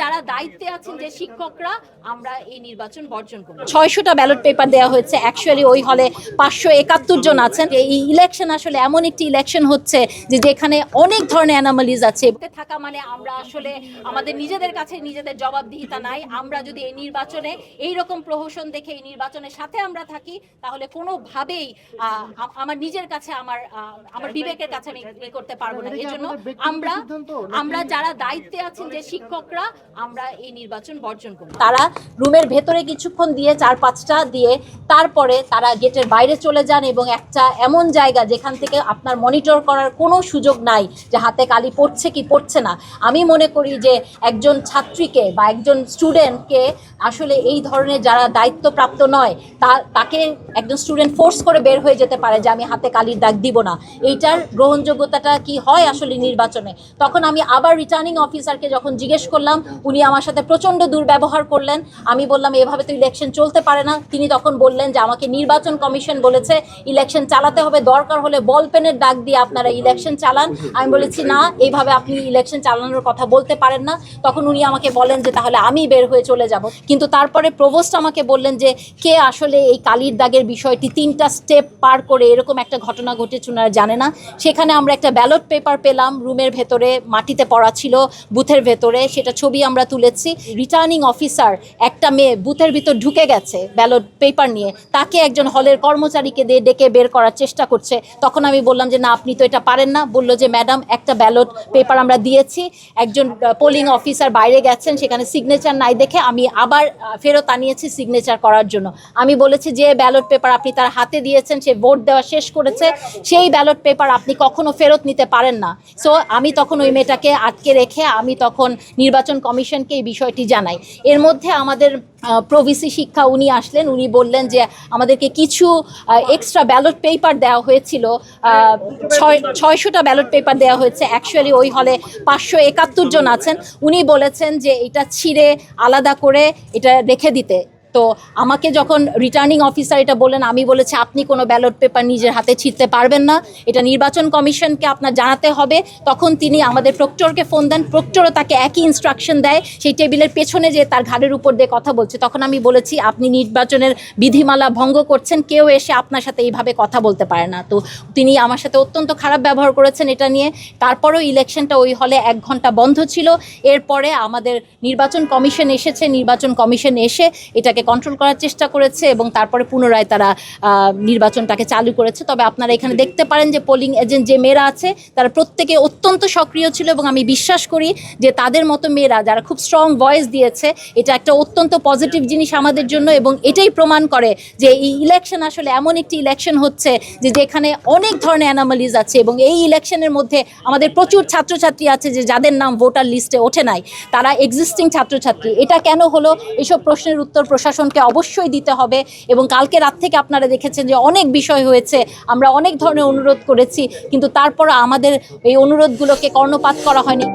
যারা দায়িত্বে আছেন যে শিক্ষকরা আমরা এই নির্বাচন বর্জন করব। ছয়শোটা ব্যালট পেপার দেওয়া হয়েছে। অ্যাকচুয়ালি ওই হলে পাঁচশো একাত্তর জন আছেন। এই ইলেকশন আসলে এমন একটি ইলেকশন হচ্ছে যে যেখানে অনেক ধরনের অ্যানামালিজ আছে। থাকা মানে আমরা আসলে আমাদের নিজেদের কাছে নিজেদের জবাবদিহিতা নাই। আমরা যদি এই নির্বাচনে এই রকম প্রহসন দেখে এই নির্বাচনের সাথে আমরা থাকি তাহলে কোনোভাবেই আহ, আমার নিজের কাছে আমার আহ, আমার বিবেকের কাছে আমি করতে পারব না। এই জন্য আমরা আমরা যারা দায়িত্বে আছেন যে শিক্ষকরা আমরা এই নির্বাচন বর্জন করি তারা রুমের ভেতরে কিছুক্ষণ দিয়ে চার পাঁচটা দিয়ে তারপরে তারা গেটের বাইরে চলে যান এবং একটা এমন জায়গা যেখান থেকে আপনার মনিটর করার কোনো সুযোগ নাই যে হাতে কালি পড়ছে কি পড়ছে না। আমি মনে করি যে একজন ছাত্রীকে বা একজন স্টুডেন্টকে আসলে এই ধরনের যারা দায়িত্বপ্রাপ্ত নয়, তা, তাকে একজন স্টুডেন্ট ফোর্স করে বের হয়ে যেতে পারে যে আমি হাতে কালির দাগ দিব না। এইটার গ্রহণযোগ্যতাটা কি হয় আসলে নির্বাচনে? তখন আমি আবার রিটার্নিং অফিসারকে যখন জিজ্ঞেস করলাম উনি আমার সাথে প্রচণ্ড দুর্ব্যবহার করলেন। আমি বললাম, এভাবে তো ইলেকশন চলতে পারে না। তিনি তখন বললেন যে, আমাকে নির্বাচন কমিশন বলেছে ইলেকশন চালাতে হবে। দরকার হলে বল পেনের ডাক দিয়ে আপনারা ইলেকশন চালান। আমি বলেছি, না, এইভাবে আপনি ইলেকশন চালানোর কথা বলতে পারেন না। তখন উনি আমাকে বলেন যে, তাহলে আমি বের হয়ে চলে যাব। কিন্তু তারপরে প্রভোস্ট আমাকে বললেন যে, কে আসলে এই কালির দাগের বিষয়টি তিনটা স্টেপ পার করে এরকম একটা ঘটনা ঘটেছে ওনারা জানে না? সেখানে আমরা একটা ব্যালট পেপার পেলাম। রুমের ভেতরে মাটিতে পড়া ছিল বুথের ভেতরে। সেটা ছবি আমরা তুলেছি। রিটার্নিং অফিসার একটা মেয়ে বুথের ভিতর ঢুকে গেছে ব্যালট পেপার নিয়ে। তাকে একজন হলের কর্মচারীকে দিয়ে ডেকে বের করার চেষ্টা করছে। তখন আমি বললাম যে, না, আপনি তো এটা পারেন না। বলল যে, ম্যাডাম, একটা ব্যালট পেপার আমরা দিয়েছি। একজন পোলিং অফিসার বাইরে গেছেন, সেখানে সিগনেচার নাই দেখে আমি আবার ফেরত আনিয়েছি সিগনেচার করার জন্য। আমি বলেছি যে ব্যালট পেপার আপনি তার হাতে দিয়েছেন, সে ভোট দেওয়া শেষ করেছে। সেই ব্যালট পেপার আপনি কখনো ফেরত নিতে পারেন না। সো আমি তখন ওই মেয়েটাকে আটকে রেখে, আমি তখন নির্বাচন কমিশনকে এই বিষয়টি জানাই। এর মধ্যে আমাদের প্রভিসি শিক্ষা উনি আসলেন, উনি বললেন যে আমাদেরকে কিছু এক্সট্রা ব্যালট পেপার দেওয়া হয়েছিল ছয়, ছয়শোটা ব্যালট পেপার দেওয়া হয়েছে। অ্যাকচুয়ালি ওই হলে পাঁচশো একাত্তর জন আছেন। উনি বলেছেন যে এটা ছিঁড়ে আলাদা করে এটা রেখে দিতে। তো আমাকে যখন রিটার্নিং অফিসার এটা বললেন, আমি বলেছি, আপনি কোনো ব্যালট পেপার নিজের হাতে ছিঁড়তে পারবেন না। এটা নির্বাচন কমিশনকে আপনার জানাতে হবে। তখন তিনি আমাদের প্রক্টরকে ফোন দেন। প্রক্টরও তাকে একই ইনস্ট্রাকশন দেয়। সেই টেবিলের পেছনে যে তার ঘাড়ের উপর দিয়ে কথা বলছে, তখন আমি বলেছি, আপনি নির্বাচনের বিধিমালা ভঙ্গ করছেন, কেউ এসে আপনার সাথে এইভাবে কথা বলতে পারে না। তো তিনি আমার সাথে অত্যন্ত খারাপ ব্যবহার করেছেন এটা নিয়ে। তারপরেও ইলেকশনটা ওই হলে এক ঘণ্টা বন্ধ ছিল। এরপরে আমাদের নির্বাচন কমিশন এসেছে। নির্বাচন কমিশন এসে এটাকে কন্ট্রোল করার চেষ্টা করেছে এবং তারপরে পুনরায় তারা নির্বাচনটাকে চালু করেছে। তবে আপনারা এখানে দেখতে পারেন যে পোলিং এজেন্ট যে মেয়েরা আছে, তারা প্রত্যেকে অত্যন্ত সক্রিয় ছিল এবং আমি বিশ্বাস করি যে তাদের মতো মেয়েরা যারা খুব স্ট্রং ভয়েস দিয়েছে, এটা একটা অত্যন্ত পজিটিভ জিনিস আমাদের জন্য এবং এটাই প্রমাণ করে যে এই ইলেকশন আসলে এমন একটি ইলেকশন হচ্ছে যে যেখানে অনেক ধরনের অ্যানামালিজ আছে এবং এই ইলেকশনের মধ্যে আমাদের প্রচুর ছাত্রছাত্রী আছে যে যাদের নাম ভোটার লিস্টে ওঠে নাই। তারা এক্সিস্টিং ছাত্রছাত্রী। এটা কেন হলো? এসব প্রশ্নের উত্তর প্রশাসনকে অবশ্যই দিতে হবে এবং কালকে রাত থেকে আপনারা দেখেছেন যে অনেক বিষয় হয়েছে, আমরা অনেক ধরনের অনুরোধ করেছি, কিন্তু তারপর আমাদের এই অনুরোধগুলোকে কর্ণপাত করা হয়নি।